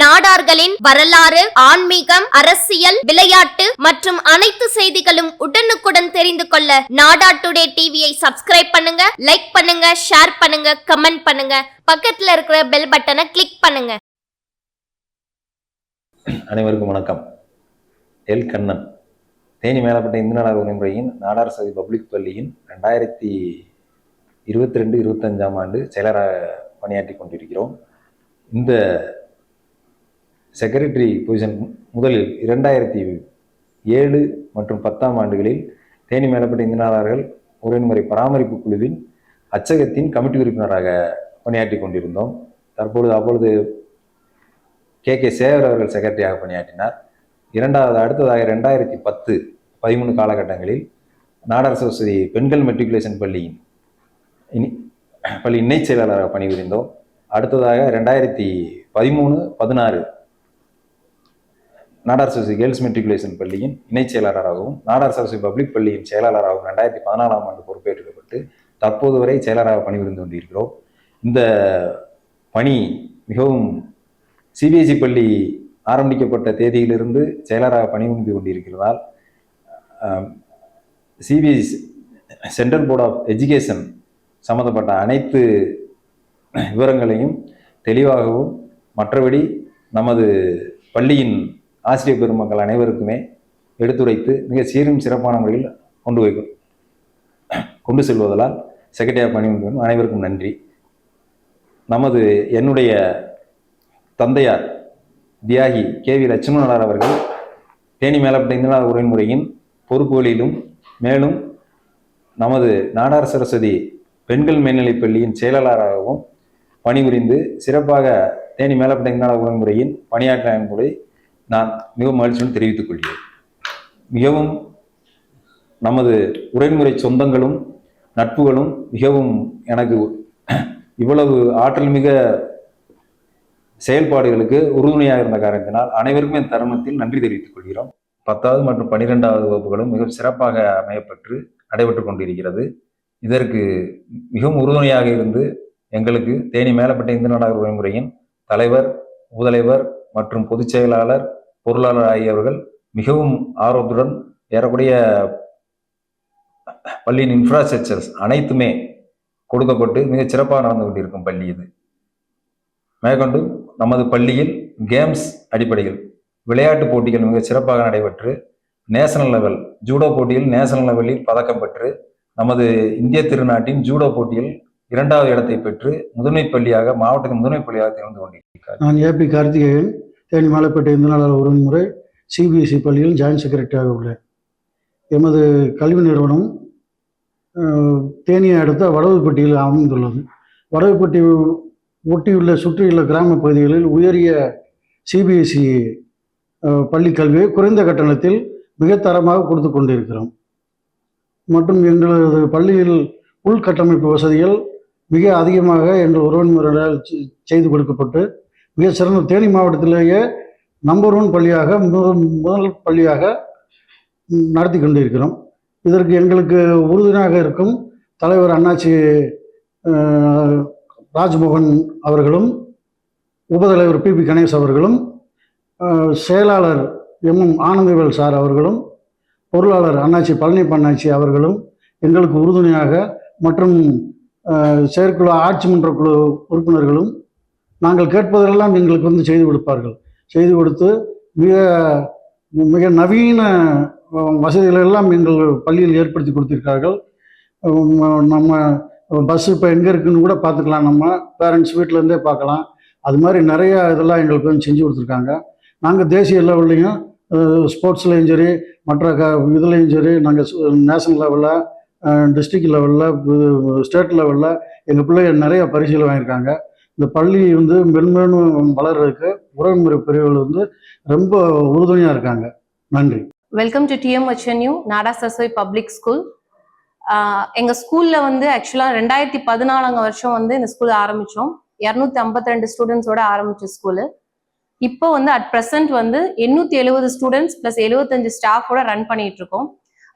நாடார்களின் வரலாறு ஆன்மீகம் அரசியல் விளையாட்டு மற்றும் அனைத்து செய்திகளும் உடனுக்குடன் தெரிந்து கொள்ள நாடா டுடே டிவியை சப்ஸ்கிரைப் பண்ணுங்க லைக் பண்ணுங்க ஷேர் பண்ணுங்க கமெண்ட் பண்ணுங்க. பக்கத்துல இருக்கிற பெல் பட்டனை கிளிக் பண்ணுங்க. அனைவருக்கும் வணக்கம். எல் கண்ணன் தேனி மேலப்பட்ட இந்து நாடார் உரிமுறையின் நாடார் சதி பப்ளிக் பள்ளியின் ரெண்டாயிரத்தி இருபத்தி ரெண்டு இருபத்தஞ்சாம் ஆண்டு செயலராக பணியாற்றி கொண்டிருக்கிறோம். இந்த செக்ரட்டரி பொசிஷன் முதலில் இரண்டாயிரத்தி ஏழு மற்றும் பத்தாம் ஆண்டுகளில் தேனி மேலப்பட்ட இந்து நாடார்கள் பராமரிப்பு குழுவின் அச்சகத்தின் கமிட்டி உறுப்பினராக பணியாற்றி கொண்டிருந்தோம். தற்பொழுது அப்பொழுது கே. கே. சேவர் அவர்கள் செக்ரட்டரியாக பணியாற்றினார். இரண்டாவது அடுத்ததாக ரெண்டாயிரத்தி பத்து பதிமூணு காலகட்டங்களில் நாடார் சரஸ்வதி பெண்கள் மெட்ரிகுலேஷன் பள்ளியின் இனி பள்ளி இணைச் செயலாளராக பணிபுரிந்தோம். அடுத்ததாக ரெண்டாயிரத்தி பதிமூணு பதினாறு நாடார் சரஸ்வதி கேர்ள்ஸ் மெட்ரிகுலேஷன் பள்ளியின் இணைச் செயலாளராகவும் நாடார் சரஸ்வதி பப்ளிக் பள்ளியின் செயலாளராகவும் ரெண்டாயிரத்தி பதினாலாம் ஆண்டு பொறுப்பேற்றுக்கப்பட்டு தற்போது வரை செயலராக பணிபுரிந்து கொண்டிருக்கிறோம். இந்த பணி மிகவும் சிபிஎஸ்இ பள்ளி ஆரம்பிக்கப்பட்ட தேதியிலிருந்து செயலராக பணிபுரிந்து கொண்டிருக்கிறதால் CBS central board of education சம்மந்தப்பட்ட அனைத்து விவரங்களையும் தெளிவாகவும் மற்றபடி நமது பள்ளியின் ஆசிரியர் பெருமக்கள் அனைவருக்குமே எடுத்துரைத்து மிக சீரும் சிறப்பான முறையில் கொண்டு போய் கொண்டு செல்வதால் செக்ரட்டரியாக பணிபுரியும் அனைவருக்கும் நன்றி. நமது என்னுடைய தந்தையார் தியாகி கே வி லட்சுமணனார் அவர்கள் தேனி மேலப்பட்ட உரைமுறையின் பொறுப்புகளிலும் மேலும் நமது நாடார் சரஸ்வதி பெண்கள் மேல்நிலைப் பள்ளியின் செயலாளராகவும் பணிபுரிந்து சிறப்பாக தேனி மேலப்பட்ட உரைமுறையின் பணியாற்ற என்பதை நான் மிகவும் மகிழ்ச்சியுடன் தெரிவித்துக் கொள்கிறேன். மிகவும் நமது உரைமுறை சொந்தங்களும் நட்புகளும் மிகவும் எனக்கு இவ்வளவு ஆற்றல் மிக செயல்பாடுகளுக்கு உறுதுணையாக இருந்த காரணத்தினால் அனைவருக்கும் இந்த தருணத்தில் நன்றி தெரிவித்துக் கொள்கிறோம். பத்தாவது மற்றும் பன்னிரெண்டாவது வகுப்புகளும் மிகவும் சிறப்பாக அமையப்பெற்று நடைபெற்று கொண்டிருக்கிறது. இதற்கு மிகவும் உறுதுணையாக இருந்து எங்களுக்கு தேனி மேலப்பட்ட இந்து நாடக உரைமுறையின் தலைவர் முதலைவர் மற்றும் பொதுச் செயலாளர் பொருளாளர் ஆகியவர்கள் மிகவும் ஆர்வத்துடன் ஏறக்கூடிய பள்ளியின் இன்ஃப்ராஸ்ட்ரக்சர்ஸ் அனைத்துமே கொடுக்கப்பட்டு மிகச் சிறப்பாக நடந்து கொண்டிருக்கும் பள்ளி இது. மேற்கொண்டு நமது பள்ளியில் கேம்ஸ் அடிப்படையில் விளையாட்டு போட்டிகள் மிக சிறப்பாக நடைபெற்று நேஷனல் லெவல் ஜூடோ போட்டியில் நேஷனல் லெவலில் பதக்கம் பெற்று நமது இந்திய திருநாட்டின் ஜூடோ போட்டியில் இரண்டாவது இடத்தை பெற்று முதன்மை பள்ளியாக மாவட்டத்தின் முதன்மை பள்ளியாக திறந்து கொண்டிருக்கிறார். நான் ஏபி கார்த்திகேயன். தேனி மலைப்பேட்டை இந்து நாளாளர் உறவுமுறை சிபிஎஸ்இ பள்ளியில் ஜாயின்ட் செக்ரட்டரியாக உள்ளேன். எமது கல்வி நிறுவனம் தேனியை அடுத்த வடவுப்பட்டியில் அமைந்துள்ளது. வடவுப்பட்டி ஒட்டியுள்ள சுற்றியுள்ள கிராம பகுதிகளில் உயரிய சிபிஎஸ்இ பள்ளி கல்வியை குறைந்த கட்டணத்தில் மிக தரமாக கொடுத்து கொண்டிருக்கிறோம். மற்றும் எங்களது பள்ளியில் உள்கட்டமைப்பு வசதிகள் மிக அதிகமாக எங்கள் உறவினர்களால் செய்து கொடுக்கப்பட்டு மிக சிறந்த தேனி மாவட்டத்திலேயே நம்பர் ஒன் பள்ளியாக முதல் முதல் பள்ளியாக நடத்தி நடத்தி கொண்டிருக்கிறோம். இதற்கு எங்களுக்கு உறுதுணையாக இருக்கும் தலைவர் அண்ணாச்சி ராஜ்மோகன் அவர்களும் உபதலைவர் பி பி கணேஷ் அவர்களும் செயலாளர் எம் எம் ஆனந்தவேல் சார் அவர்களும் பொருளாளர் அண்ணாச்சி பழனி அண்ணாச்சி அவர்களும் எங்களுக்கு உறுதுணையாக மற்றும் செயற்குழு ஆட்சி மன்ற குழு உறுப்பினர்களும் நாங்கள் கேட்பதெல்லாம் எங்களுக்கு வந்து செய்து கொடுப்பார்கள். செய்து கொடுத்து மிக மிக நவீன வசதிகள் எல்லாம் எங்கள் பள்ளியில் ஏற்படுத்தி கொடுத்திருக்கார்கள் நம்ம பஸ் இப்போ எங்கே இருக்குன்னு கூட பார்த்துக்கலாம். நம்ம பேரண்ட்ஸ் வீட்டிலேருந்தே பார்க்கலாம். அது மாதிரி நிறைய இதெல்லாம் எங்களுக்கு வந்து செஞ்சு கொடுத்துருக்காங்க. நாங்கள் தேசிய லெவல்லையும் ஸ்போர்ட்ஸ்லையும் சரி மற்ற க இதுலேயும் சரி நாங்கள் நேஷனல் லெவலில் டிஸ்ட்ரிக்ட் லெவலில் ஸ்டேட் லெவலில் எங்கள் பிள்ளைகள் நிறைய பரிசுகள் வாங்கியிருக்காங்க. இந்த பள்ளி வந்து மென்மேலும் வளர்றதுக்கு உறவுமுறை பிரிவுகள் வந்து ரொம்ப உறுதுணையாக இருக்காங்க. நன்றி. வெல்கம் டு டிஎம்ஹெச்என்யூ நாடா சரஸ்வதி பப்ளிக் ஸ்கூல் எங்கள் ஸ்கூல்ல வந்து ஆக்சுவலா ரெண்டாயிரத்தி பதினாலாங்க வருஷம் வந்து இந்த ஸ்கூல் ஆரம்பித்தோம் இரநூத்தி ஐம்பத்தி ரெண்டு ஸ்டூடெண்ட்ஸோட ஆரம்பிச்ச ஸ்கூலு. இப்போ வந்து அட் ப்ரெசென்ட் வந்து எண்ணூத்தி எழுபது ஸ்டூடெண்ட்ஸ் ப்ளஸ் எழுபத்தஞ்சு ஸ்டாஃபோட ரன் பண்ணிட்டு இருக்கோம்.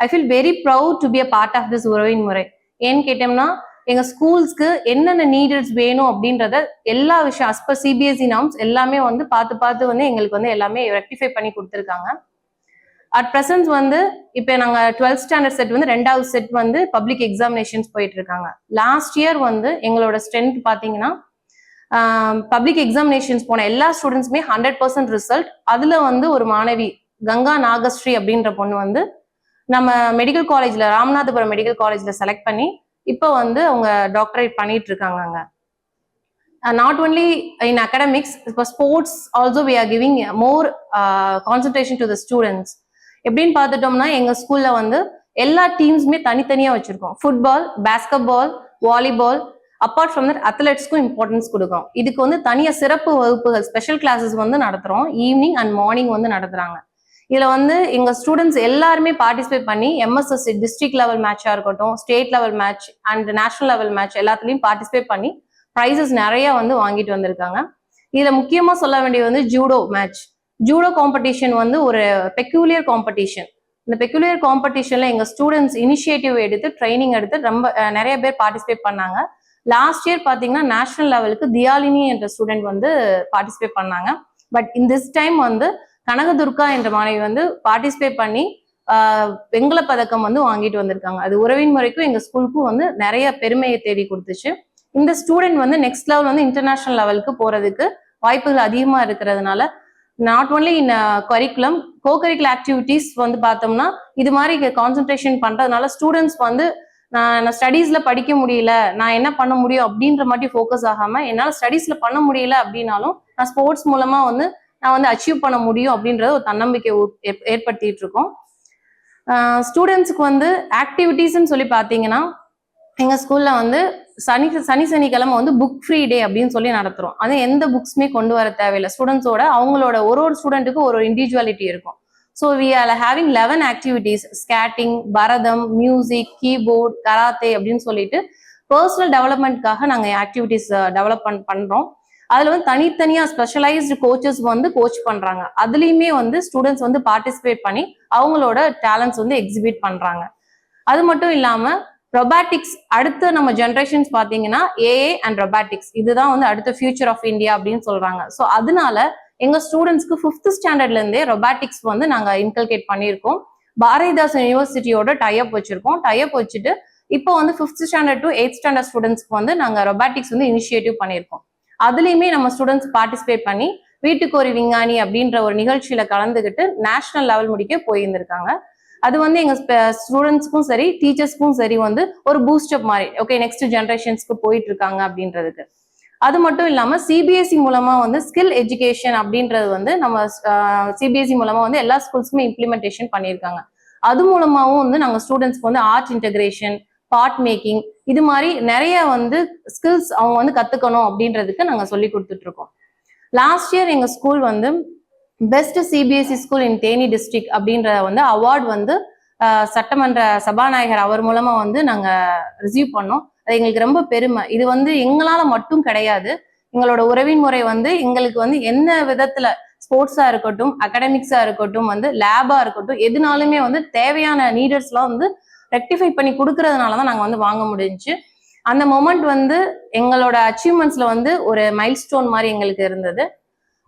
I feel very proud to be a part of this உறவின் முறை. ஏன்னு கேட்டோம்னா எங்க ஸ்கூல்ஸ்க்கு என்னென்ன நீடல்ஸ் வேணும் அப்படின்றத எல்லா விஷயம் அஸ் பர் சிபிஎஸ்இ நாம்ஸ் எல்லாமே வந்து பார்த்து பார்த்து வந்து எங்களுக்கு வந்து எல்லாமே ரெக்டிஃபை பண்ணி கொடுத்துருக்காங்க. அட் ப்ரெசன்ஸ் வந்து இப்போ நாங்கள் டுவெல்த் ஸ்டாண்டர்ட் செட் வந்து ரெண்டாவது செட் வந்து பப்ளிக் எக்ஸாமினேஷன்ஸ் போயிட்டு இருக்காங்க லாஸ்ட் இயர் வந்து எங்களோட ஸ்ட்ரென்த் பார்த்தீங்கன்னா பப்ளிக் எக்ஸாமினேஷன்ஸ் போன எல்லா ஸ்டூடெண்ட்ஸுமே ஹண்ட்ரட் பர்சன்ட் ரிசல்ட் அதுல வந்து ஒரு மாணவி கங்கா நாகஸ்ரீ அப்படின்ற பொண்ணு வந்து நம்ம மெடிக்கல் காலேஜ்ல ராமநாதபுரம் மெடிக்கல் காலேஜ்ல செலக்ட் பண்ணி இப்போ வந்து அவங்க டாக்டரேட் பண்ணிட்டு இருக்காங்க நாட் ஒன்லி இன் அகடமிக்ஸ் இப்போ sports also we are giving more concentration to the students எப்படின்னு பார்த்துட்டோம்னா எங்கள் ஸ்கூலில் வந்து எல்லா டீம்ஸுமே தனித்தனியாக வச்சுருக்கோம். Football basketball volleyball apart from that அத்லெட்ஸ்க்கும் importance கொடுக்கும் இதுக்கு வந்து தனியாக சிறப்பு வகுப்புகள் ஸ்பெஷல் கிளாஸஸ் வந்து நடத்துகிறோம் ஈவினிங் அண்ட் மார்னிங் வந்து நடத்துகிறாங்க இதில் வந்து எங்கள் ஸ்டூடெண்ட்ஸ் எல்லாருமே பார்ட்டிசிபேட் பண்ணி எம்எஸ்எஸ் டிஸ்ட்ரிக்ட் லெவல் மேட்சாக இருக்கட்டும் state level match and national level match எல்லாத்துலேயும் பார்ட்டிசிபேட் பண்ணி ப்ரைசஸ் நிறைய வந்து வாங்கிட்டு வந்திருக்காங்க. இதில் முக்கியமாக சொல்ல வேண்டியது வந்து ஜூடோ மேட்ச் ஜூடோ காம்படிஷன் வந்து ஒரு பெக்யூலியர் காம்படிஷன் இந்த பெக்யூலியர் காம்படிஷன்ல எங்க ஸ்டூடெண்ட்ஸ் இனிஷியேட்டிவ் எடுத்து ட்ரைனிங் எடுத்து ரொம்ப நிறைய பேர் பார்ட்டிசிபேட் பண்ணாங்க. லாஸ்ட் இயர் பாத்தீங்கன்னா நேஷனல் லெவலுக்கு தியாலினி என்ற ஸ்டூடெண்ட் வந்து பார்ட்டிசிபேட் பண்ணாங்க. பட் இன் திஸ் டைம் வந்து கனகதுர்கா என்ற மாணவி வந்து பார்ட்டிசிபேட் பண்ணி வெங்கல பதக்கம் வந்து வாங்கிட்டு வந்திருக்காங்க. அது உறவின் முறைக்கும் எங்க ஸ்கூலுக்கும் வந்து நிறைய பெருமையை தேடி கொடுத்துச்சு. இந்த ஸ்டூடெண்ட் வந்து நெக்ஸ்ட் லெவல் வந்து இன்டர்நேஷனல் லெவலுக்கு போறதுக்கு வாய்ப்புகள் அதிகமா இருக்கிறதுனால not only in curriculum co curricular activities வந்து பார்த்தோம்னா இது மாதிரி கான்சென்ட்ரேஷன் பண்றதுனால ஸ்டூடெண்ட்ஸ் வந்து நான் நான் ஸ்டடீஸ்ல படிக்க முடியல நான் என்ன பண்ண முடியும் அப்படின்ற மாதிரி ஃபோக்கஸ் ஆகாம என்னால் ஸ்டடீஸ்ல பண்ண முடியல அப்படின்னாலும் நான் ஸ்போர்ட்ஸ் மூலமா வந்து நான் வந்து அச்சீவ் பண்ண முடியும் அப்படின்றத ஒரு தன்னம்பிக்கை ஏற்- ஏற்படுத்திட்டு இருக்கோம் ஸ்டூடெண்ட்ஸுக்கு வந்து ஆக்டிவிட்டீஸ்ன்னு சொல்லி பார்த்தீங்கன்னா எங்கள் ஸ்கூலில் வந்து சனி சனி சனிக்கிழமை வந்து புக் ஃப்ரீ டே அப்படின்னு சொல்லி நடத்துகிறோம் அது எந்த புக்ஸுமே கொண்டு வர தேவையில்லை. ஸ்டூடெண்ட்ஸோட அவங்களோட ஒரு ஒரு ஸ்டூடெண்ட்டுக்கு ஒரு ஒரு இண்டிவிஜுவாலிட்டி இருக்கும். So we are having eleven activities skating Bharatam music keyboard karate அப்படின்னு சொல்லிட்டு பர்சனல் டெவலப்மெண்ட்காக நாங்கள் ஆக்டிவிட்டீஸ் டெவலப் பண் அதுல வந்து தனித்தனியா ஸ்பெஷலைஸ்டு கோச்சஸ் வந்து கோச் பண்றாங்க. அதுலயுமே வந்து ஸ்டூடெண்ட்ஸ் வந்து பார்ட்டிசிபேட் பண்ணி அவங்களோட டேலண்ட்ஸ் வந்து எக்ஸிபிட் பண்றாங்க. அது மட்டும் இல்லாம ரொபாட்டிக்ஸ் அடுத்த நம்ம ஜென்ரேஷன்ஸ் பாத்தீங்கன்னா ஏஏ அண்ட் ரொபாட்டிக்ஸ் இதுதான் வந்து அடுத்த ஃபியூச்சர் ஆஃப் இந்தியா அப்படின்னு சொல்றாங்க. ஸோ அதனால எங்க ஸ்டூடெண்ட்ஸ்க்கு ஃபிஃப்த் ஸ்டாண்டர்ட்ல இருந்தே ரொபாட்டிக்ஸ் வந்து நாங்க இன்கல்கேட் பண்ணியிருக்கோம். பாரதிதாசன் யூனிவர்சிட்டியோட டைப் வச்சிருக்கோம். டைப் வச்சுட்டு இப்போ வந்து fifth standard to eight standard ஸ்டூடெண்ட்ஸ்க்கு வந்து நாங்க ரொபாட்டிக்ஸ் வந்து இனிஷியேட்டிவ் பண்ணியிருக்கோம். அதுலேயுமே நம்ம ஸ்டூடெண்ட்ஸ் பார்ட்டிசிபேட் பண்ணி வீட்டுக்கு ஒரு விஞ்ஞானி அப்படின்ற ஒரு நிகழ்ச்சியில கலந்துக்கிட்டு நேஷனல் லெவல் முடிக்க போயிருந்திருக்காங்க. அது வந்து எங்க ஸ்டூடெண்ட்ஸ்க்கும் சரி டீச்சர்ஸ்க்கும் சரி வந்து ஒரு பூஸ்டப் மாதிரி ஓகே நெக்ஸ்ட் ஜென்ரேஷன்ஸ்க்கு போயிட்டு இருக்காங்க அப்படின்றதுக்கு. அது மட்டும் இல்லாம சிபிஎஸ்சி மூலமா வந்து ஸ்கில் எஜுகேஷன் அப்படின்றது வந்து நம்ம சிபிஎஸ்சி மூலமா வந்து எல்லா ஸ்கூல்ஸ்க்குமே இம்ப்ளிமெண்டேஷன் பண்ணியிருக்காங்க. அது மூலமாவும் வந்து நாங்கள் ஸ்டூடெண்ட்ஸ்க்கு வந்து ஆர்ட் இன்டகிரேஷன் பாட் மேக்கிங் இது மாதிரி நிறைய வந்து ஸ்கில்ஸ் அவங்க வந்து கத்துக்கணும் அப்படின்றதுக்கு நாங்க சொல்லி கொடுத்துட்டு இருக்கோம். லாஸ்ட் இயர் எங்க ஸ்கூல் வந்து best CBSE school in Theni district அப்படின்ற வந்து அவார்ட் வந்து சட்டமன்ற சபாநாயகர் அவர் மூலமா வந்து நாங்க ரிசீவ் பண்ணோம். அது எங்களுக்கு ரொம்ப பெருமை. இது வந்து எங்களால மட்டும் கிடையாது. எங்களோட உறவின் முறை வந்து எங்களுக்கு வந்து என்ன விதத்துல ஸ்போர்ட்ஸா இருக்கட்டும் அகடமிக்ஸா இருக்கட்டும் வந்து லேபா இருக்கட்டும் எதுனாலுமே வந்து தேவையான நீடர்ஸ்லாம் வந்து ரெக்டிஃபை பண்ணி கொடுக்கறதுனால தான் நாங்கள் வந்து வாங்க முடிஞ்சுச்சு அந்த மொமெண்ட் வந்து எங்களோட அச்சீவ்மெண்ட்ஸ்ல வந்து ஒரு மைல்ஸ்டோன் மாதிரி எங்களுக்கு இருந்தது.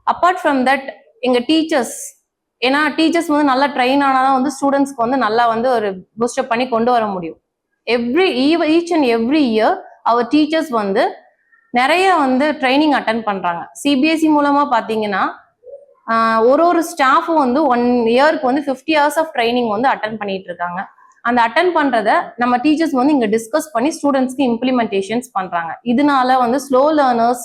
அப்பார்ட் ஃப்ரம் தட் எங்க டீச்சர்ஸ் ஏன்னா டீச்சர்ஸ் வந்து நல்லா ட்ரெயின் ஆனாதான் வந்து ஸ்டூடெண்ட்ஸ்க்கு வந்து நல்லா வந்து ஒரு பூஸ்டப் பண்ணி கொண்டு வர முடியும். Every each and every year our teachers வந்து நிறைய வந்து ட்ரைனிங் அட்டன் பண்றாங்க. சிபிஎஸ்சி மூலமா பாத்தீங்கன்னா ஒரு ஒரு ஸ்டாஃபும் வந்து ஒன் இயருக்கு வந்து ஃபிஃப்டி ஹவர்ஸ் ஆஃப் ட்ரைனிங் வந்து அட்டன் பண்ணிட்டு இருக்காங்க. அந்த அட்டன் பண்றத நம்ம டீச்சர்ஸ் வந்து இங்க டிஸ்கஸ் பண்ணி ஸ்டூடெண்ட்ஸ்க்கு இம்ப்ளிமெண்டேஷன்ஸ் பண்றாங்க. இதனால வந்து ஸ்லோ லேர்னர்ஸ்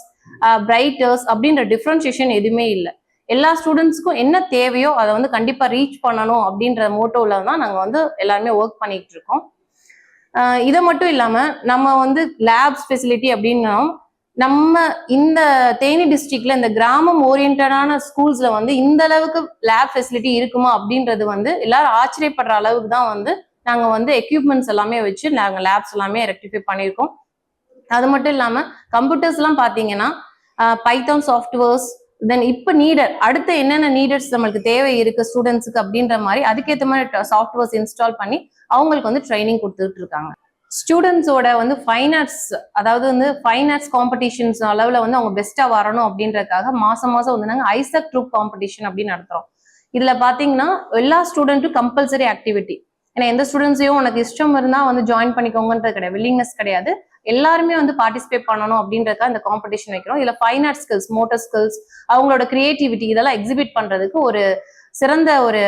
பிரைட்டர்ஸ் அப்படின்ற டிஃப்ரென்சியேஷன் எதுவுமே இல்லை. எல்லா ஸ்டூடெண்ட்ஸ்க்கும் என்ன தேவையோ அதை வந்து கண்டிப்பா ரீச் பண்ணணும் அப்படின்ற மோட்டோவில் தான் நாங்கள் வந்து எல்லாருமே ஒர்க் பண்ணிட்டு இருக்கோம். இதை மட்டும் இல்லாம நம்ம வந்து லேப்ஸ் ஃபெசிலிட்டி அப்படின்னா நம்ம இந்த தேனி டிஸ்ட்ரிக்ட்ல இந்த கிராமம் ஓரியன்டான ஸ்கூல்ஸ்ல வந்து இந்த அளவுக்கு லேப் ஃபெசிலிட்டி இருக்குமா அப்படின்றது வந்து எல்லாரும் ஆச்சரியப்படுற அளவுக்கு தான் வந்து நாங்கள் வந்து எக்யூப்மெண்ட்ஸ் எல்லாமே வச்சு நாங்கள் லேப்ஸ் எல்லாமே ரெக்டிஃபை பண்ணியிருக்கோம். அது மட்டும் இல்லாமல் கம்ப்யூட்டர்ஸ்லாம் பார்த்தீங்கன்னா பைத்தான் சாஃப்ட்வேர்ஸ் தென் இப்போ நீடர் அடுத்த என்னென்ன நீடர்ஸ் நம்மளுக்கு தேவை இருக்கு ஸ்டூடெண்ட்ஸுக்கு அப்படின்ற மாதிரி அதுக்கேற்ற மாதிரி சாஃப்ட்வேர்ஸ் இன்ஸ்டால் பண்ணி அவங்களுக்கு வந்து ட்ரைனிங் கொடுத்துட்டு இருக்காங்க. ஸ்டூடெண்ட்ஸோட வந்து ஃபைன் ஆர்ட்ஸ் அதாவது வந்து ஃபைன் ஆர்ட்ஸ் காம்படிஷன்ஸ் அளவில் வந்து அவங்க பெஸ்ட்டாக வரணும் அப்படின்றதுக்காக மாதம் மாதம் வந்து நாங்கள் ஐசக் ட்ரூப் காம்படிஷன் அப்படின்னு நடத்துகிறோம் இதில் பார்த்தீங்கன்னா எல்லா ஸ்டூடெண்ட்டும் கம்பல்சரி ஆக்டிவிட்டி ஏன்னா எந்த ஸ்டூடெண்ட்ஸையும் உனக்கு இஷ்டம் இருந்தா வந்து ஜாயின் பண்ணிக்கோங்கன்றது கிடையாது. வில்லிங்னஸ் கிடையாது. எல்லாருமே வந்து பார்ட்டிசிபேட் பண்ணணும் அப்படின்றதுக்காக இந்த காம்படிஷன் வைக்கிறோம். இதுல fine art skills motor skills அவங்களோட கிரியேட்டிவிட்டி இதெல்லாம் எக்ஸிபிட் பண்றதுக்கு ஒரு சிறந்த ஒரு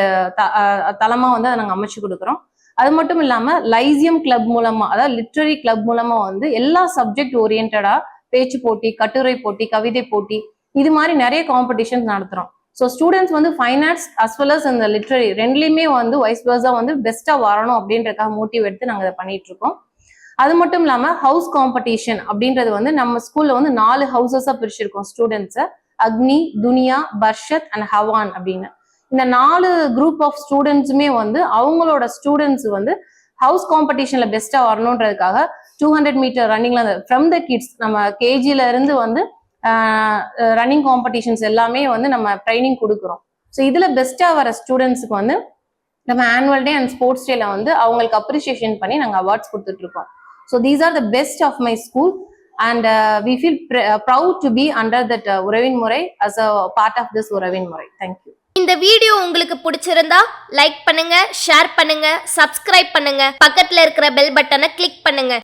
தளமா வந்து அதை நாங்கள் அமைச்சு கொடுக்குறோம். அது மட்டும் இல்லாம லைசியம் கிளப் மூலமா அதாவது லிட்ரரி கிளப் மூலமா வந்து எல்லா சப்ஜெக்ட் ஓரியன்டா பேச்சு போட்டி கட்டுரை போட்டி கவிதை போட்டி இது மாதிரி நிறைய காம்படிஷன்ஸ் நடத்துறோம். ஸோ ஸ்டூடெண்ட்ஸ் வந்து fine arts as well as இந்த லிட்ரரி ரெண்டுலேயுமே வந்து வைஸ் பர்ஸாக வந்து பெஸ்ட்டாக வரணும் அப்படின்றக்காக மோட்டிவ் எடுத்து நாங்கள் இதை பண்ணிட்டு இருக்கோம். அது மட்டும் இல்லாமல் ஹவுஸ் காம்படிஷன் அப்படின்றது வந்து நம்ம ஸ்கூலில் வந்து நாலு ஹவுசஸாக பிரிச்சிருக்கோம் ஸ்டூடெண்ட்ஸை அக்னி துனியா பர்ஷத் அண்ட் ஹவான் அப்படின்னு. இந்த நாலு குரூப் ஆஃப் ஸ்டூடெண்ட்ஸுமே வந்து அவங்களோட ஸ்டூடெண்ட்ஸ் வந்து ஹவுஸ் காம்படிஷன்ல பெஸ்ட்டாக வரணுன்றதுக்காக டூ ஹண்ட்ரட் மீட்டர் ரன்னிங்ல ஃப்ரம் த கிட்ஸ் நம்ம கேஜில இருந்து வந்து ரன்னிங் காம்படிஷன்ஸ் எல்லாமே வந்து நம்ம ட்ரைனிங் கொடுக்குறோம். ஸோ இதில் பெஸ்ட்டாக வர ஸ்டூடெண்ட்ஸுக்கு வந்து நம்ம ஆனுவல் டே அண்ட் ஸ்போர்ட்ஸ் டேல வந்து அவங்களுக்கு அப்ரிசியேஷன் பண்ணி நாங்கள் அவார்ட்ஸ் கொடுத்துட்ருக்கோம் so these are the best of my school and we feel proud to be under that உறவின் முறை as a part of this உறவின் முறை. தேங்க்யூ இந்த வீடியோ உங்களுக்கு பிடிச்சிருந்தா லைக் பண்ணுங்க ஷேர் பண்ணுங்க சப்ஸ்கிரைப் பண்ணுங்க. பக்கத்துல இருக்கிற பெல் பட்டனை கிளிக் பண்ணுங்க.